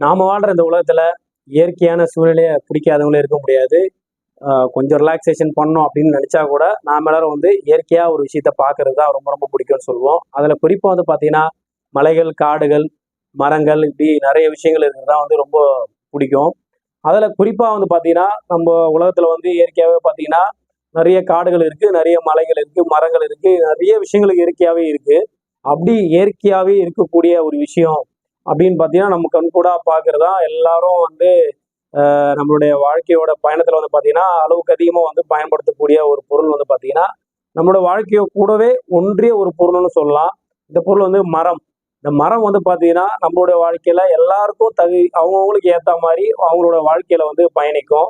நாம் வாழ்கிற இந்த உலகத்தில் இயற்கையான சூழ்நிலையை பிடிக்காதவங்களும் இருக்க முடியாது. கொஞ்சம் ரிலாக்ஸேஷன் பண்ணோம் அப்படின்னு நினச்சா கூட நாம் எல்லாரும் வந்து இயற்கையாக ஒரு விஷயத்த பார்க்கறது தான் ரொம்ப ரொம்ப பிடிக்கும்னு சொல்லுவோம். அதில் குறிப்பாக வந்து பார்த்தீங்கன்னா மலைகள் காடுகள் மரங்கள் இப்படி நிறைய விஷயங்கள் இருக்கிறது தான் வந்து ரொம்ப பிடிக்கும். அதில் குறிப்பாக வந்து பார்த்தீங்கன்னா நம்ம உலகத்தில் வந்து இயற்கையாகவே பார்த்தீங்கன்னா நிறைய காடுகள் இருக்குது நிறைய மலைகள் இருக்குது மரங்கள் இருக்குது நிறைய விஷயங்கள் இயற்கையாகவே இருக்குது அப்படி இயற்கையாகவே இருக்கக்கூடிய ஒரு விஷயம் அப்படின்னு பார்த்தீங்கன்னா நம்ம கண் கூட பார்க்கறதா எல்லாரும் வந்து நம்மளுடைய வாழ்க்கையோட பயணத்துல வந்து பார்த்தீங்கன்னா அளவுக்கு அதிகமாக வந்து பயன்படுத்தக்கூடிய ஒரு பொருள் வந்து பார்த்தீங்கன்னா நம்மளோட வாழ்க்கையை கூடவே ஒன்றிய ஒரு பொருள்னு சொல்லலாம். இந்த பொருள் வந்து மரம். இந்த மரம் வந்து பார்த்தீங்கன்னா நம்மளுடைய வாழ்க்கையில எல்லாருக்கும் தகு அவங்கவுங்களுக்கு ஏற்ற மாதிரி அவங்களோட வாழ்க்கையில வந்து பயணிக்கும்.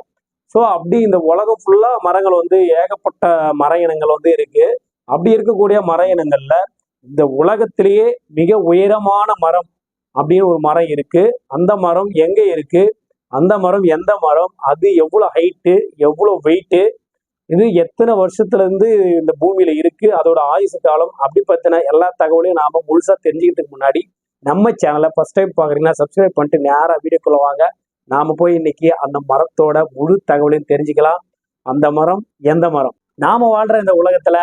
ஸோ அப்படி இந்த உலகம் ஃபுல்லாக மரங்கள் வந்து ஏகப்பட்ட மர இனங்கள் வந்து இருக்கு. அப்படி இருக்கக்கூடிய மர இனங்கள்ல இந்த உலகத்திலேயே மிக உயரமான மரம் அப்படின்னு ஒரு மரம் இருக்கு. அந்த மரம் எங்க இருக்கு? அந்த மரம் எந்த மரம்? அது எவ்வளோ ஹைட்டு எவ்வளோ வெயிட்டு இது எத்தனை வருஷத்துல இருந்து இந்த பூமியில இருக்கு? அதோட ஆயுசு காலம் அப்படி பத்தின எல்லா தகவலையும் நாம முழுசா தெரிஞ்சுக்கிறதுக்கு முன்னாடி நம்ம சேனலை ஃபர்ஸ்ட் டைம் பாக்குறீங்கன்னா சப்ஸ்கிரைப் பண்ணிட்டு நேராக வீடியோக்குள்ள வாங்க. நாம போய் இன்னைக்கு அந்த மரத்தோட முழு தகவலையும் தெரிஞ்சுக்கலாம். அந்த மரம் எந்த மரம்? நாம வாழ்ற இந்த உலகத்துல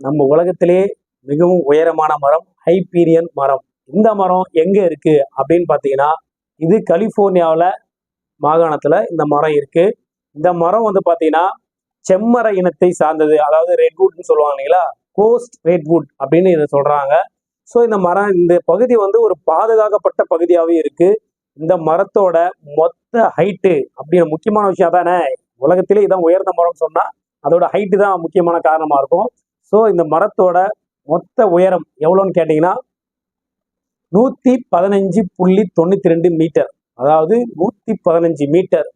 நம்ம உலகத்திலே மிகவும் உயரமான மரம் ஹைப்பீரியன் மரம். இந்த மரம் எங்க இருக்கு அப்படின்னு பாத்தீங்கன்னா இது கலிபோர்னியாவில் மாகாணத்துல இந்த மரம் இருக்கு. இந்த மரம் வந்து பாத்தீங்கன்னா செம்மர இனத்தை சார்ந்தது. அதாவது ரெட்வுட்னு சொல்லுவாங்க இல்லைங்களா? கோஸ்ட் ரெட்வுட் அப்படின்னு இதை சொல்றாங்க. ஸோ இந்த மரம் இந்த பகுதி வந்து ஒரு பாதுகாக்கப்பட்ட பகுதியாகவே இருக்கு. இந்த மரத்தோட மொத்த ஹைட்டு அப்படின்னு முக்கியமான விஷயம் தானே உலகத்திலே இதான் உயர்ந்த மரம் சொன்னா அதோட ஹைட்டு தான் முக்கியமான காரணமா இருக்கும். ஸோ இந்த மரத்தோட மொத்த உயரம் எவ்வளோன்னு கேட்டிங்கன்னா நூத்தி பதினஞ்சு புள்ளி தொண்ணூத்தி ரெண்டு மீட்டர். அதாவது நூத்தி பதினஞ்சு மீட்டர்.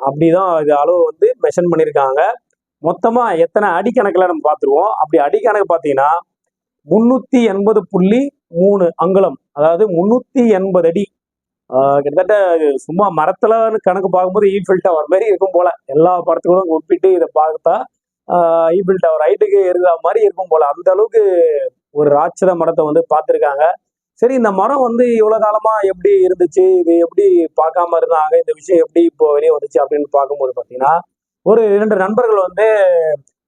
அப்படிதான் இது அளவு வந்து மெஷன் பண்ணியிருக்காங்க. மொத்தமா எத்தனை அடிக்கணக்கில் நம்ம பார்த்துருவோம். அப்படி அடிக்கணக்கு பார்த்தீங்கன்னா முன்னூத்தி எண்பது புள்ளி மூணு அங்குலம். அதாவது முன்னூத்தி எண்பது அடி. கிட்டத்தட்ட சும்மா மரத்துல கணக்கு பார்க்கும்போது e ஈஃபில் டவர் மாதிரி இருக்கும் போல. எல்லா படத்துக்கூட ஒப்பிட்டு இதை பார்த்தா ஈஃபில் டவர் ஹைட்டுக்கு இருக்கிற மாதிரி இருக்கும் போல. அந்த அளவுக்கு ஒரு ராட்சத மரத்தை வந்து பார்த்துருக்காங்க. சரி இந்த மரம் வந்து இவ்வளவு காலமா எப்படி இருந்துச்சு? இது எப்படி பார்க்காம இருந்தாங்க? இந்த விஷயம் எப்படி இப்போ வெளியே வந்துச்சு அப்படின்னு பார்க்கும்போது பார்த்தீங்கன்னா ஒரு இரண்டு நண்பர்கள் வந்து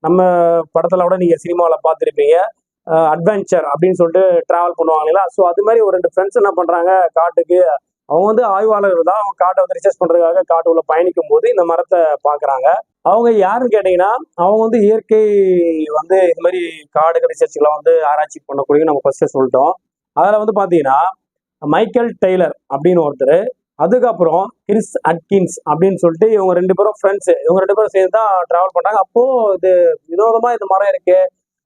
நம்ம படத்துல கூட நீங்க சினிமாவில் பார்த்துருப்பீங்க. அட்வென்ச்சர் அப்படின்னு சொல்லிட்டு டிராவல் பண்ணுவாங்க இல்லையா? ஸோ அது மாதிரி ஒரு ரெண்டு ஃப்ரெண்ட்ஸ் என்ன பண்றாங்க? காட்டுக்கு அவங்க வந்து ஆய்வாளர்கள் தான். அவங்க காட்டை வந்து ரிசர்ச் பண்றதுக்காக காட்டுக்குள்ள பயணிக்கும் போது இந்த மரத்தை பாக்குறாங்க அவங்க யாருன்னு கேட்டீங்கன்னா அவங்க வந்து இயற்கை வந்து இது மாதிரி காடுகள் ரிசர்ச்லாம் வந்து ஆராய்ச்சி பண்ணக்கூடிய நம்ம ஃபர்ஸ்ட் சொல்லிட்டோம். அதில் வந்து பார்த்தீங்கன்னா மைக்கேல் டெய்லர் அப்படின்னு ஒருத்தர் அதுக்கப்புறம் கிறிஸ் அட்கின்ஸ் அப்படின்னு சொல்லிட்டு இவங்க ரெண்டு பேரும் ஃப்ரெண்ட்ஸ் இவங்க ரெண்டு பேரும் சேர்ந்து தான் ட்ராவல் பண்ணாங்க அப்போது இது வினோதமாக இந்த மரம் இருக்கு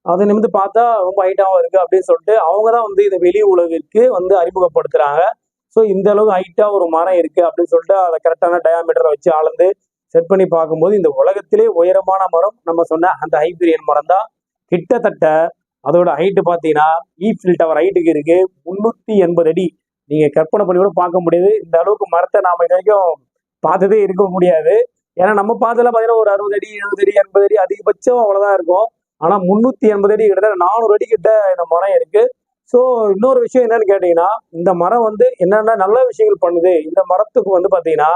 அதை நிமிந்து பார்த்தா ரொம்ப ஹைட்டாகவும் இருக்குது அப்படின்னு சொல்லிட்டு அவங்க தான் வந்து இதை வெளி உலகிற்கு வந்து அறிமுகப்படுத்துகிறாங்க ஸோ இந்த அளவுக்கு ஹைட்டாக ஒரு மரம் இருக்குது அப்படின்னு சொல்லிட்டு அதை கரெக்டான டயாமீட்டரை வச்சு அளந்து செட் பண்ணி பார்க்கும்போது இந்த உலகத்திலே உயரமான மரம் நம்ம சொன்ன அந்த ஹைபிரியன் மரம் தான் கிட்டத்தட்ட அதோட ஹைட்டு பார்த்தீங்கன்னா ஈஃபில் e டவர் ஹைட்டுக்கு இருக்கு. முன்னூத்தி எண்பது அடி. நீங்க கற்பனை பண்ணி கூட பார்க்க முடியாது. இந்த அளவுக்கு மரத்தை நாம இது வரைக்கும் பார்த்ததே இருக்க முடியாது. ஏன்னா நம்ம பார்த்ததுல பார்த்தீங்கன்னா ஒரு அறுபது அடி எழுபது அடி எண்பது அடி அதிகபட்சம் அவ்வளவுதான் இருக்கும். ஆனா முன்னூத்தி எண்பது அடி கிட்டத்தட்ட நானூறு அடி கிட்ட இந்த மரம் இருக்கு. ஸோ இன்னொரு விஷயம் என்னன்னு கேட்டீங்கன்னா இந்த மரம் வந்து என்னென்ன நல்ல விஷயங்கள் பண்ணுது? இந்த மரத்துக்கு வந்து பார்த்தீங்கன்னா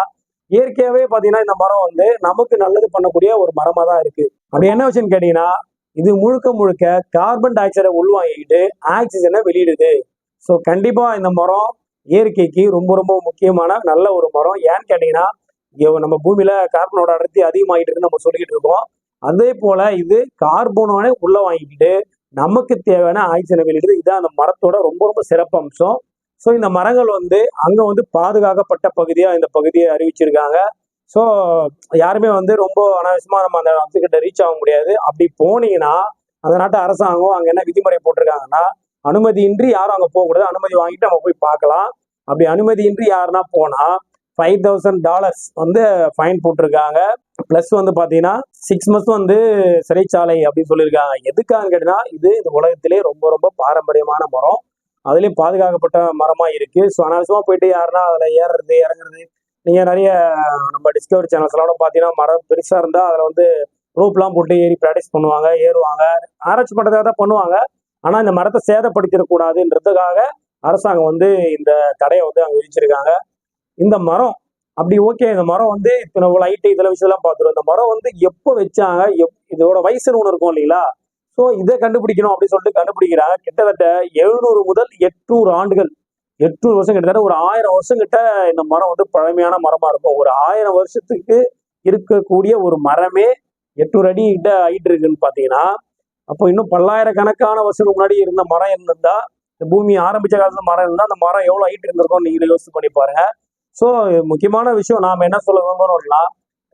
இயற்கையாகவே பார்த்தீங்கன்னா இந்த மரம் வந்து நமக்கு நல்லது பண்ணக்கூடிய ஒரு மரமாக தான் இருக்கு. அப்படி என்ன விஷயம்னு கேட்டீங்கன்னா இது முழுக்க முழுக்க கார்பன் டை ஆக்சைடை உள்வாங்கிட்டு ஆக்சிஜனை வெளியிடுது. ஸோ கண்டிப்பாக இந்த மரம் இயற்கைக்கு ரொம்ப ரொம்ப முக்கியமான நல்ல ஒரு மரம். ஏன்னு கேட்டீங்கன்னா நம்ம பூமியில கார்பனோட அடர்த்தி அதிகமாகிட்டு நம்ம சொல்லிக்கிட்டு இருக்கோம். அதே போல இது கார்பனோட உள்ள வாங்கிக்கிட்டு நமக்கு தேவையான ஆக்சிஜனை வெளியிடுது. இதுதான் அந்த மரத்தோட ரொம்ப ரொம்ப சிறப்பம்சம் ஸோ இந்த மரங்கள் வந்து அங்கே வந்து பாதுகாக்கப்பட்ட பகுதியாக இந்த பகுதியை அறிவிச்சிருக்காங்க. ஸோ யாருமே வந்து ரொம்ப அனாவசியமாக நம்ம அந்த இடத்துக்கிட்ட ரீச் ஆக முடியாது. அப்படி போனீங்கன்னா அந்த நாட்டு அரசாங்கம் அங்கே என்ன விதிமுறை போட்டிருக்காங்கன்னா அனுமதியின்றி யாரும் அங்கே போகக்கூடாது. அனுமதி வாங்கிட்டு நம்ம போய் பார்க்கலாம். அப்படி அனுமதியின்றி யாருன்னா போனால் ஃபைவ் தௌசண்ட் டாலர்ஸ் வந்து ஃபைன் போட்டிருக்காங்க. ப்ளஸ் வந்து பார்த்தீங்கன்னா சிக்ஸ் மந்த்ஸ் வந்து சிறைச்சாலை அப்படின்னு சொல்லியிருக்காங்க. எதுக்காக கேட்டினா இது இந்த உலகத்திலே ரொம்ப ரொம்ப பாரம்பரியமான மரம். அதுலேயும் பாதுகாக்கப்பட்ட மரமாக இருக்குது ஸோ அனாவசியமாக போயிட்டு யாருன்னா அதில் ஏறுறது இறங்குறது நீங்க நிறைய நம்ம டிஸ்கவரி சேனல்ஸ்லாம் பார்த்தீங்கன்னா மரம் பெருசா இருந்தா அதில் வந்து ரூப்லாம் போட்டு ஏறி ப்ராக்டிஸ் பண்ணுவாங்க ஏறுவாங்க. ஆராய்ச்சி பண்ணுறதுக்காக தான் பண்ணுவாங்க. ஆனா இந்த மரத்தை சேதப்படுத்திடக்கூடாதுன்றதுக்காக அரசாங்கம் வந்து இந்த தடையை வந்து அங்க விதிச்சிருக்காங்க. இந்த மரம் அப்படி ஓகே இந்த மரம் வந்து இத்தனை லைட்டு இதெல்லாம் விஷயம்லாம் பார்த்துரும் இந்த மரம் வந்து எப்போ வச்சாங்க எப் இதோட வயசுன்னு ஒன்று இருக்கும் இல்லைங்களா? ஸோ இதை கண்டுபிடிக்கணும் அப்படின்னு சொல்லிட்டு கண்டுபிடிக்கிறாங்க. கிட்டத்தட்ட எழுநூறு முதல் எட்நூறு ஆண்டுகள் எட்நூறு வருஷம் கிட்டத்தட்ட ஒரு ஆயிரம் வருஷம் கிட்ட இந்த மரம் வந்து பழமையான மரமா இருக்கும். ஒரு ஆயிரம் வருஷத்துக்கு இருக்கக்கூடிய ஒரு மரமே எட்நூறு அடி கிட்ட ஹைட் இருக்குன்னு பார்த்தீங்கன்னா அப்போ இன்னும் பல்லாயிரக்கணக்கான வருஷத்துக்கு முன்னாடி இருந்த மரம் இருந்திருந்தா இந்த பூமி ஆரம்பிச்ச காலத்துல மரம் இருந்தா அந்த மரம் எவ்வளவு ஹைட் இருந்திருக்கும் நீங்க யோசிச்சு பண்ணி பாருங்க. ஸோ முக்கியமான விஷயம் நாம என்ன சொல்ல விரும்புறோம்னா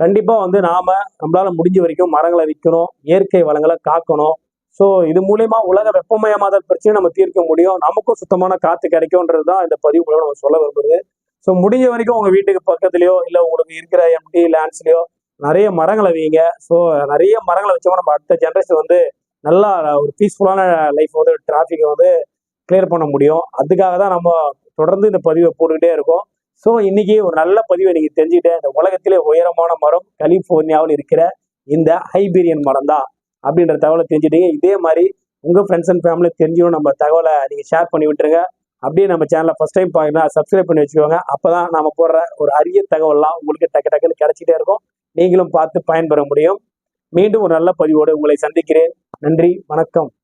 கண்டிப்பா வந்து நாம நம்மளால முடிஞ்ச வரைக்கும் மரங்களை விற்கணும் இயற்கை வளங்களை காக்கணும். ஸோ இது மூலயமா உலக வெப்பமயமாதல் பிரச்சனையை நம்ம தீர்க்க முடியும். நமக்கும் சுத்தமான காற்று கிடைக்கும்ன்றது தான் இந்த பதிவு மூலம் நம்ம சொல்ல விரும்புறது. ஸோ முடிஞ்ச வரைக்கும் உங்கள் வீட்டுக்கு பக்கத்துலையோ இல்லை உங்களுக்கு இருக்கிற எம்டி லேண்ட்ஸ்லையோ நிறைய மரங்களை வைங்க. ஸோ நிறைய மரங்களை வச்சோம்னா நம்ம அடுத்த ஜென்ரேஷன் வந்து நல்லா ஒரு பீஸ்ஃபுல்லான லைஃப் வந்து டிராஃபிக்கை வந்து கிளியர் பண்ண முடியும். அதுக்காக தான் நம்ம தொடர்ந்து இந்த பதிவை போட்டுக்கிட்டே இருக்கோம். ஸோ இன்னைக்கு ஒரு நல்ல பதிவை நீங்கள் தெரிஞ்சுக்கிட்டேன். இந்த உலகத்திலே உயரமான மரம் கலிஃபோர்னியாவில் இருக்கிற இந்த ஹைபீரியன் மரம் தான் அப்படின்ற தகவலை தெரிஞ்சுட்டீங்க. இதே மாதிரி உங்க ஃப்ரெண்ட்ஸ் அண்ட் ஃபேமிலி தெரிஞ்சும் நம்ம தகவலை நீங்க ஷேர் பண்ணி விட்டுருங்க. அப்படியே நம்ம சேனலை ஃபர்ஸ்ட் டைம் பார்க்கணும் சப்ஸ்கிரைப் பண்ணி வச்சுக்கோங்க. அப்பதான் நாம போடுற ஒரு அரிய தகவல்லாம் உங்களுக்கு டக்கு டக்குன்னு கிடைச்சிட்டே இருக்கும். நீங்களும் பார்த்து பயன்பெற முடியும். மீண்டும் ஒரு நல்ல பதிவோடு உங்களை சந்திக்கிறேன். நன்றி வணக்கம்.